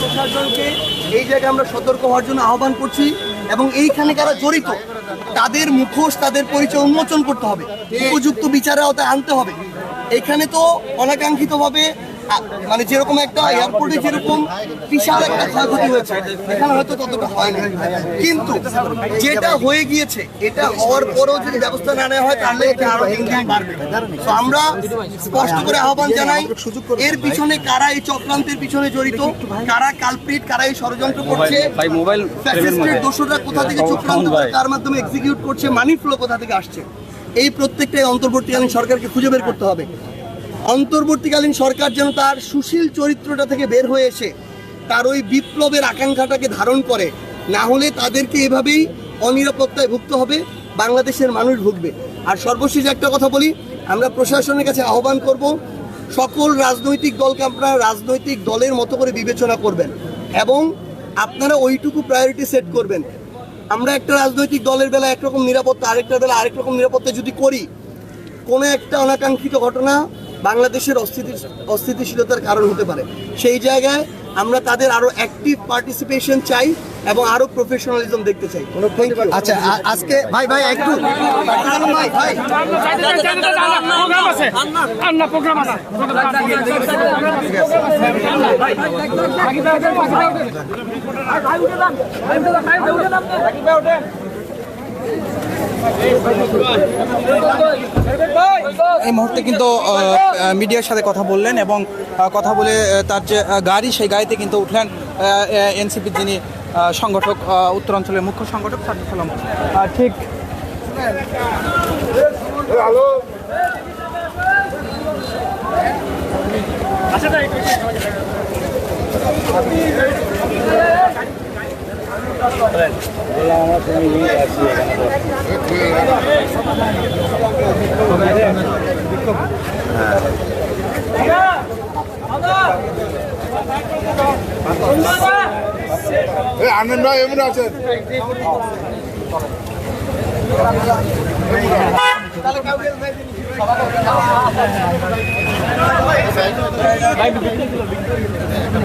প্রশাসনকে এই জায়গায় আমরা সতর্ক হওয়ার জন্য আহ্বান করছি এবং এইখানে যারা জড়িত, তাদের মুখোশ, তাদের পরিচয় উন্মোচন করতে হবে। উপযুক্ত বিচারে আওতায় আনতে হবে। এখানে তো অনাকাঙ্ক্ষিতভাবে মানে যেরকম একটা এয়ারপোর্টে যেরকম বিশাল একটা ক্ষয়ক্ষতি হয়েছে এখানে হয়তো ততটা হয় না কিন্তু যেটা হয়ে গিয়েছে এটা হওয়ার পরেও যদি ব্যবস্থা না নেওয়া হয় তাহলে এটা আরও বাড়বে। তো আমরা স্পষ্ট করে আহ্বান জানাই এর পিছনে কারা এই চক্রান্তের পিছনে জড়িত কারা কালপ্রিট কারা এই ষড়যন্ত্র করছে দোষরা কোথা থেকে চক্রান্ত করে তার মাধ্যমে এক্সিকিউট করছে মানি ফ্লো কোথা থেকে আসছে এই প্রত্যেকটাই অন্তর্বর্তীকালীন সরকারকে খুঁজে বের করতে হবে। অন্তর্বর্তীকালীন সরকার যেন তার সুশীল চরিত্রটা থেকে বের হয়ে এসে তার ওই বিপ্লবের আকাঙ্ক্ষাটাকে ধারণ করে, না হলে তাদেরকে এভাবেই অনিরাপত্তায় ভুগতে হবে, বাংলাদেশের মানুষ ভুগবে। আর সর্বশেষ একটা কথা বলি, আমরা প্রশাসনের কাছে আহ্বান করব, সকল রাজনৈতিক দলকে আপনারা রাজনৈতিক দলের মতো করে বিবেচনা করবেন এবং আপনারা ওইটুকু প্রায়োরিটি সেট করবেন। আমরা একটা রাজনৈতিক দলের বেলা একরকম নিরাপত্তা, আরেকটা বেলা আরেক রকম নিরাপত্তা যদি করি, কোনো একটা অনাকাঙ্ক্ষিত ঘটনা বাংলাদেশের অস্থিতি অস্থিতিশীলতার কারণ হতে পারে সেই জায়গায় আমরা তাদের আরও অ্যাক্টিভ পার্টিসিপেশন চাই এবং আরও প্রফেশনালিজম দেখতে চাই আচ্ছা আজকে ভাই ভাই একটু ভাই এই মুহূর্তে কিন্তু মিডিয়ার সাথে কথা বললেন এবং কথা বলে তার যে গাড়ি, সেই গাড়িতে কিন্তু উঠলেন এনসিপির যিনি সংগঠক উত্তরাঞ্চলের মুখ্য সংগঠক সাজিদ সালাম। ঠিক আনন্দ এমন আছেন?